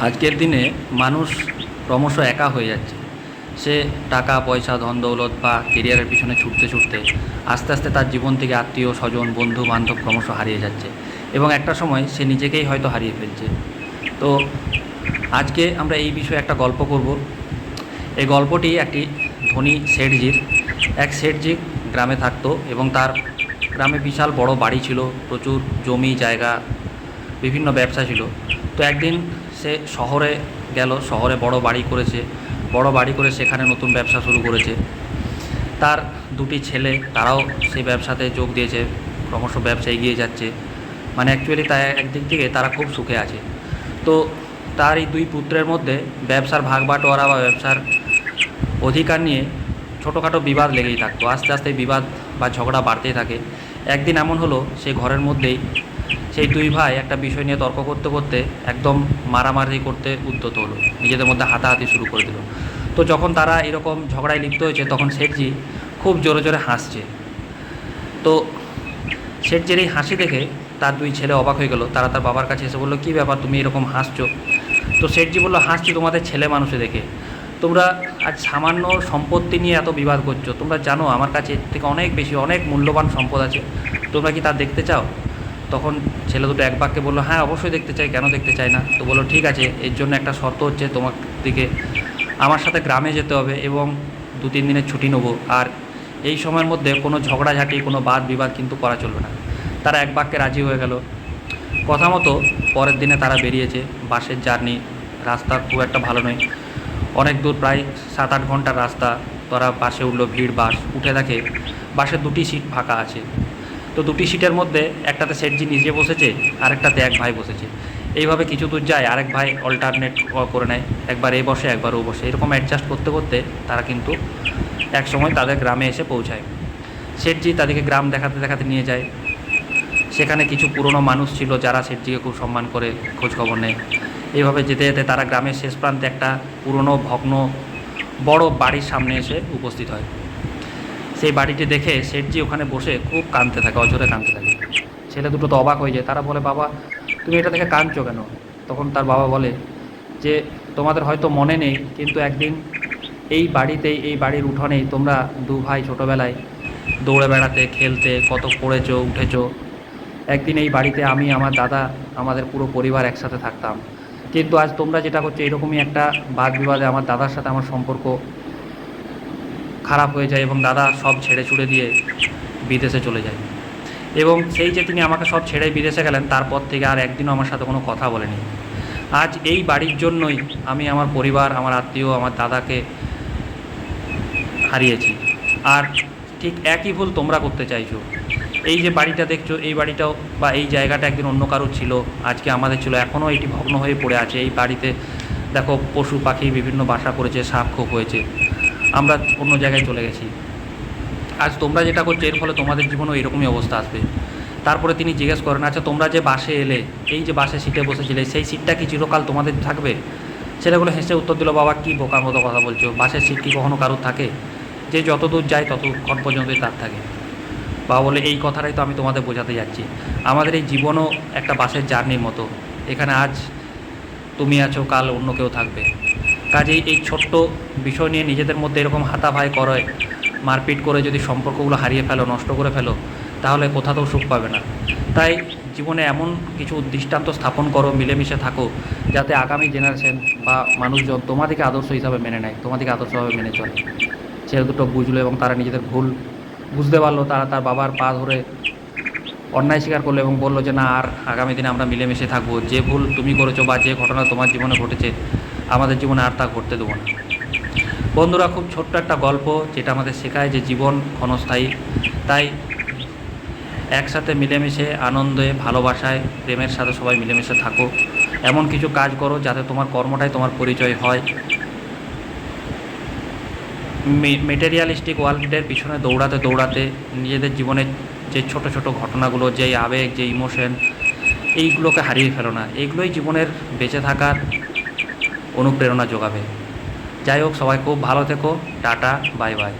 আজকের দিনে মানুষ ক্রমশ একা হয়ে যাচ্ছে। সে টাকা, পয়সা, ধন, দৌলত বা কেরিয়ারের পিছনে ছুটতে ছুটতে আস্তে আস্তে তার জীবন থেকে আত্মীয়, স্বজন, বন্ধু, বান্ধব ক্রমশ হারিয়ে যাচ্ছে এবং একটা সময় সে নিজেকেই হয়তো হারিয়ে ফেলছে। তো আজকে আমরা এই বিষয়ে একটা গল্প করব। এই গল্পটি একটি ধনী শেঠজির। এক শেঠজি গ্রামে থাকতো এবং তার গ্রামে বিশাল বড় বাড়ি ছিল, প্রচুর জমি, জায়গা, বিভিন্ন ব্যবসা ছিল। তো একদিন সে শহরে গেল, শহরে বড় বাড়ি করেছে, বড় বাড়ি করে সেখানে নতুন ব্যবসা শুরু করেছে। তার দুটি ছেলে, তারাও সেই ব্যবসাতে যোগ দিয়েছে, ক্রমশ ব্যবসা এগিয়ে যাচ্ছে। মানে অ্যাকচুয়ালি তা একদিক থেকে তারা খুব সুখে আছে। তো তার এই দুই পুত্রের মধ্যে ব্যবসার ভাগ বাটোয়ারা বা ব্যবসার অধিকার নিয়ে ছোটোখাটো বিবাদ লেগেই থাকতো। আস্তে আস্তে বিবাদ বা ঝগড়া বাড়তেই থাকে। একদিন এমন হলো, সে ঘরের মধ্যেই সেই দুই ভাই একটা বিষয় নিয়ে তর্ক করতে করতে একদম মারামারি করতে উদ্যত হলো। নিজেদের মধ্যে হাতাহাতি শুরু করে দিল। তো যখন তারা এরকম ঝগড়ায় লিপ্ত হয়েছে, তখন শেঠজি খুব জোরে জোরে হাসছে। তো শেঠজির এই হাসি দেখে তার দুই ছেলে অবাক হয়ে গেল। তারা তার বাবার কাছে এসে বলল, কী ব্যাপার, তুমি এরকম হাসছো? তো শেঠজি বলল, হাসছি তোমাদের ছেলে মানুষে দেখে। তোমরা আজ সামান্য সম্পত্তি নিয়ে এত বিবাদ করছ। তোমরা জানো আমার কাছে এর থেকে অনেক বেশি, অনেক মূল্যবান সম্পদ আছে। তোমরা কি তা দেখতে চাও? তখন ছেলে দুটো এক বাক্যে বলল হ্যাঁ অবশ্যই দেখতে চাই, কেন দেখতে চাই না? তো বলল, ঠিক আছে, এর জন্য একটা শর্ত হচ্ছে তোমার দিকে আমার সাথে গ্রামে যেতে হবে এবং দু, তিন দিনের ছুটি নেব। আর এই সময়ের মধ্যে কোনো ঝগড়াঝাঁটি, কোনো বাদ বিবাদ কিন্তু করা চলবে না। তারা এক বাক্যে রাজি হয়ে গেল। কথা মতো পরের দিনে তারা বেরিয়েছে। বাসের জার্নি রাস্তা খুব একটা ভালো নয়। অনেক দূর, প্রায় সাত, আট ঘণ্টার রাস্তা। তারা বাসে উঠল ভিড়, বাস। উঠে দেখে বাসের দুটি সিট ফাঁকা আছে। তো দুটি সিটের মধ্যে একটাতে সেটজি নিজে বসেছে, আরেকটাতে এক ভাই বসেছে। এইভাবে কিছু দূর যায়, আরেক ভাই অল্টারনেট করে নেয়, একবার এ বসে, একবার ও বসে। এরকম অ্যাডজাস্ট করতে করতে তারা কিন্তু এক সময় তাদের গ্রামে এসে পৌঁছায়। শেঠজি তাদেরকে গ্রাম দেখাতে দেখাতে নিয়ে যায়। সেখানে কিছু পুরনো মানুষ ছিল যারা শেঠজিকে খুব সম্মান করে, খোঁজখবর নেয়। এইভাবে যেতে যেতে তারা গ্রামের শেষ প্রান্তে একটা পুরনো ভগ্ন, বড় বাড়ির সামনে এসে উপস্থিত হয়। সেই বাড়িটি দেখে শেঠজি ওখানে বসে খুব কাঁদতে থাকে অজরে কাঁদতে থাকে। ছেলে দুটো তো অবাক হয়ে যায়। তারা বলে, বাবা, তুমি এটা দেখে কাঁদছো কেন? তখন তার বাবা বলে, যে তোমাদের হয়তো মনে নেই, কিন্তু একদিন এই বাড়িতেই, এই বাড়ির উঠোনেই তোমরা দু ভাই ছোটোবেলায় দৌড়ে বেড়াতে, খেলতে, কত পড়েছো, উঠেছো। একদিন এই বাড়িতে আমি, আমার দাদা, আমাদের পুরো পরিবার একসাথে থাকতাম। কিন্তু আজ তোমরা যেটা করছ, এরকমই একটা বাদ বিবাদে আমার দাদার সাথে আমার সম্পর্ক খারাপ হয়ে যায় এবং দাদা সব ছেড়ে ছুড়ে দিয়ে বিদেশে চলে যায়। এবং সেই যে তিনি আমাকে সব ছেড়ে বিদেশে গেলেন, তারপর থেকে আর একদিনও আমার সাথে কোনো কথা বলেনি। আজ এই বাড়ির জন্যই আমি আমার পরিবার, আমার আত্মীয়, আমার দাদাকে হারিয়েছি। আর ঠিক একই ভুল তোমরা করতে চাইছো। এই যে বাড়িটা দেখছ, এই বাড়িটাও বা এই জায়গাটা একদিন অন্য কারোর ছিল, আজকে আমাদের ছিল। এখনও এটি ভগ্ন হয়ে পড়ে আছে। এই বাড়িতে দেখো, পশু পাখি বিভিন্ন বাসা করেছে, সাপ খোপ হয়েছে। আমরা অন্য জায়গায় চলে গেছি। আজ তোমরা যেটা করছ, এর ফলে তোমাদের জীবনেও এরকমই অবস্থা আসবে। তারপরে তিনি জিজ্ঞেস করেন আচ্ছা তোমরা যে বাসে এলে, এই যে বাসে সিটে বসেছিলে, সেই সিটটা কি চিরকাল তোমাদের থাকবে? ছেলেগুলো হেসে উত্তর দিল, বাবা, কি বোকার মতো কথা বলছো? বাসের সিট কি কখনো কারোর থাকে? যে যত দূর যায়, ততক্ষণ পর্যন্তই তার থাকে। বাবা বলে এই কথাটাই তো আমি তোমাদের বোঝাতে যাচ্ছি। আমাদের এই জীবনও একটা বাসের জার্নির মতো। এখানে আজ তুমি আছো, কাল অন্য কেউ থাকবে। কাজেই এই ছোট্ট বিষয় নিয়ে নিজেদের মধ্যে এরকম হাতাভাই করে, মারপিট করে যদি সম্পর্কগুলো হারিয়ে ফেলো, নষ্ট করে ফেলো, তাহলে কোথাতেও সুখ পাবে না। তাই জীবনে এমন কিছু দৃষ্টান্ত স্থাপন করো, মিলেমিশে থাকো, যাতে আগামী জেনারেশন বা মানুষজন তোমাদেরকে আদর্শ হিসাবে মেনে নেয় তোমাদেরকে আদর্শভাবে মেনে চলে। ছেলে দুটো বুঝলো এবং তারা নিজেদের ভুল বুঝতে পারল, তারা তার বাবার পা ধরে অন্যায় স্বীকার করল এবং বলল যে, না, আর আগামী দিনে আমরা মিলেমিশে থাকব। যে ভুল তুমি করেছ বা যে ঘটনা তোমার জীবনে ঘটেছে আমাদের জীবনে আর তা ঘটতে দেবো না। বন্ধুরা, খুব ছোট্ট একটা গল্প যেটা আমাদের শেখায় যে জীবন ক্ষণস্থায়ী। তাই একসাথে মিলেমিশে, আনন্দে, ভালোবাসায়, প্রেমের সাথে সবাই মিলেমিশে থাকো। এমন কিছু কাজ করো যাতে তোমার কর্মটাই তোমার পরিচয় হয়। মেটেরিয়ালিস্টিক ওয়ার্ল্ডের পিছনে দৌড়াতে দৌড়াতে নিজেদের জীবনের যে ছোট ছোট ঘটনাগুলো যে আবেগ, যে ইমোশন এইগুলোকে হারিয়ে ফেলো না। এইগুলোই জীবনের বেঁচে থাকার অনুপ্রেরণা যোগাবে। যাই হোক সবাই খুব ভালো থেকো। Tata bye bye.